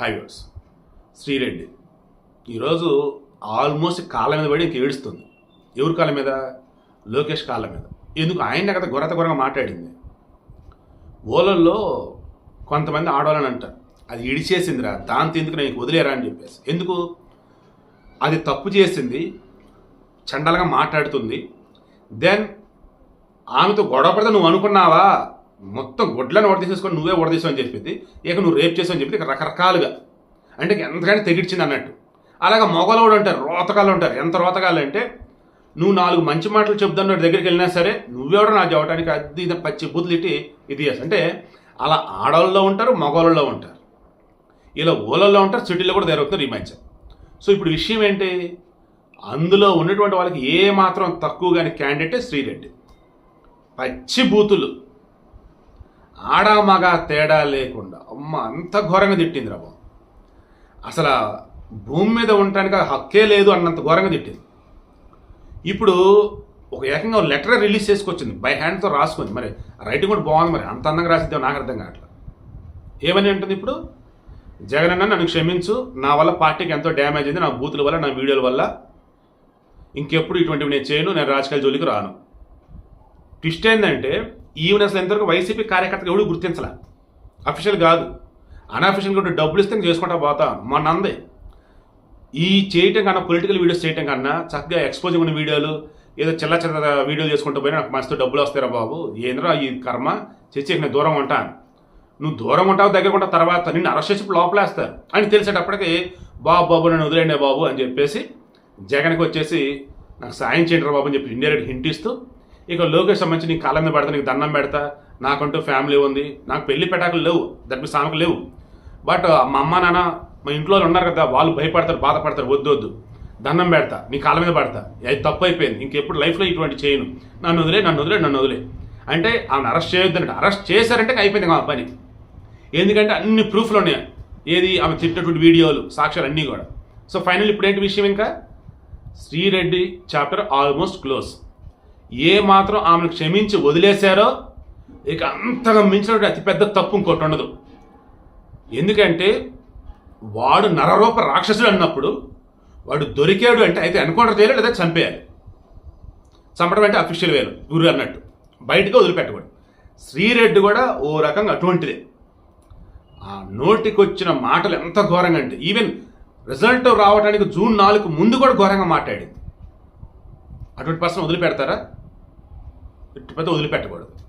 Highways. Sri Reddy. ఈరోజు almost కాళ్ళ మీద పడి ఇంక ఏడుస్తుంది. ఎవరి కాళ్ళ మీద? లోకేష్ కాళ్ళ మీద. ఎందుకు? ఆయన కదా గొరత గొరగా మాట్లాడింది. ఓలల్లో కొంతమంది ఆడవాళ్ళని అంటారు. అది ఇడిచేసిందిరా దాంతో ఎందుకు నేను వదిలేరా అని చెప్పేసి. ఎందుకు? అది తప్పు చేసింది చండలుగా మాట్లాడుతుంది. దెన్ ఆమెతో గొడవ పడితే నువ్వు అనుకున్నావా? మొత్తం గుడ్లను ఓడదీసేసుకొని నువ్వే ఓడదీసావు అని చెప్పింది. ఇక నువ్వు రేపు చేసావు అని చెప్పింది ఇక రకరకాలుగా. అంటే ఎంతగానే తెగిడ్చింది అన్నట్టు. అలాగే మొగలోడు ఉంటారు రోతకాలు ఉంటారు ఎంత రోతకాలు అంటే నువ్వు నాలుగు మంచి మాటలు చెప్దాను దగ్గరికి వెళ్ళినా సరే నువ్వెవడో నా చెప్పడానికి అది ఇది పచ్చి బుద్ధులిట్టి ఇది చేస్తా. అంటే అలా ఆడవాళ్ళలో ఉంటారు మగవాళ్ళలో ఉంటారు. ఇలా ఊళ్ళల్లో ఉంటారు సిటీలో కూడా జరుగుతున్నారు ఈ మధ్య. సో ఇప్పుడు విషయం ఏంటి? అందులో ఉన్నటువంటి వాళ్ళకి ఏ మాత్రం తక్కువ కానీ క్యాండిడేట్ శ్రీరెడ్డి. పచ్చి బూతులు. ఆడ మగ తేడా లేకుండా. అమ్మ అంత ఘోరంగా తిట్టింది రా బాబు. అసలు భూమి మీద ఉండటానికి హక్కే లేదు అన్నంత ఘోరంగా తిట్టింది. ఇప్పుడు ఒక ఏకంగా లెటర్ రిలీజ్ చేసుకొచ్చింది. బై హ్యాండ్తో రాసుకుంది మరి రైటింగ్ కూడా బాగుంది మరి. అంత అందంగా రాసిద్దాం నాకు అర్థం కావట్లేదు ఏమని అంటుంది ఇప్పుడు? జగన్ అన్న నన్ను క్షమించు. నా వల్ల పార్టీకి ఎంతో డ్యామేజ్ అయింది. నా బూతుల వల్ల నా వీడియోల వల్ల. ఇంకెప్పుడు ఇటువంటివి నేను చేయను. నేను రాజకీయ జోలికి రాను. ట్విస్ట్ ఏంటంటే ఈవెన్ అసలు ఇంతవరకు వైసీపీ కార్యకర్తలు ఎవడు గుర్తించలే? అఫీషియల్ కాదు. అన్అఫీషియల్గా ఉంటే డబ్బులు ఇస్తే నేను చేసుకుంటా పోతా. మొన్న అందే. ఈ చేయటం కన్నా పొలిటికల్ వీడియోస్ చేయటం కన్నా చక్కగా ఎక్స్పోజింగ్ ఉన్న వీడియోలు ఏదో చిల్ల చిల్ల వీడియోలు చేసుకుంటూ పోయినా నాకు మస్తు డబ్బులు వస్తారా బాబు. ఏంద్రా ఈ కర్మ? చేసి నేను దూరం ఉంటాను నువ్వు దూరం ఉంటావు దగ్గర ఉంటావు తర్వాత నిన్ను అరెస్ట్ చేసి లోపలేస్తారు అని తెలిసేటప్పటికి బాబు బాబు నన్ను వదిలేండే బాబు అని చెప్పేసి జగన్కి వచ్చేసి నాకు సాయం చేయండి రా బాబు అని చెప్పి ఇండైరెక్ట్ హింట్ ఇస్తూ ఇక లోకేష్ సంబంధించి నీ కాళ్ళ మీద పెడతా నీకు దండం పెడతా. నాకంటూ ఫ్యామిలీ ఉంది. నాకు పెళ్ళి పెటాకులు లేవు. దట్ సామెకు లేవు. బట్ మా అమ్మ నాన్న మా ఇంట్లో వాళ్ళు ఉన్నారు కదా వాళ్ళు భయపడతారు బాధపడతారు. వద్దు వద్దు. దండం పెడతా. నీ కాళ్ళ మీద పడతా. అది తప్పు అయిపోయింది ఇంకెప్పుడు లైఫ్లో ఇటువంటి చేయను. నన్ను వదిలే నన్ను వదిలే నన్ను వదిలే. అంటే ఆమెను అరెస్ట్ చేయొద్దంటే అరెస్ట్ చేశారంటే అయిపోయింది ఆ పని. ఎందుకంటే అన్ని ప్రూఫ్లు ఉన్నాయి. ఏది ఆమె తిట్టినటువంటి వీడియోలు సాక్ష్యాలు అన్నీ కూడా. సో ఫైనల్ ఇప్పుడు ఏంటి విషయం ఇంకా? Sri Reddy chapter almost close. ఏ మాత్రం ఆమెను క్షమించి వదిలేశారో ఇక అంతగా మించినటువంటి అతిపెద్ద తప్పు ఇంకోటి ఉండదు. ఎందుకంటే వాడు నరరూప రాక్షసుడు అన్నప్పుడు వాడు దొరికాడు అంటే అయితే ఎన్కౌంటర్ చేయాలి లేదా చంపేయాలి. చంపడం అంటే అఫీషియల్ వేలు గురు అన్నట్టు. బయటగా వదిలిపెట్టకూడదు. శ్రీరెడ్డి కూడా ఓ రకంగా అటువంటిదే. ఆ నోటికొచ్చిన మాటలు ఎంత ఘోరంగా అంటే ఈవెన్ రిజల్ట్ రావడానికి జూన్ నాలుగు ముందు కూడా ఘోరంగా మాట్లాడింది. అటువంటి పర్సన్ వదిలిపెడతారా? పెద్ద వదిలిపెట్టకూడదు.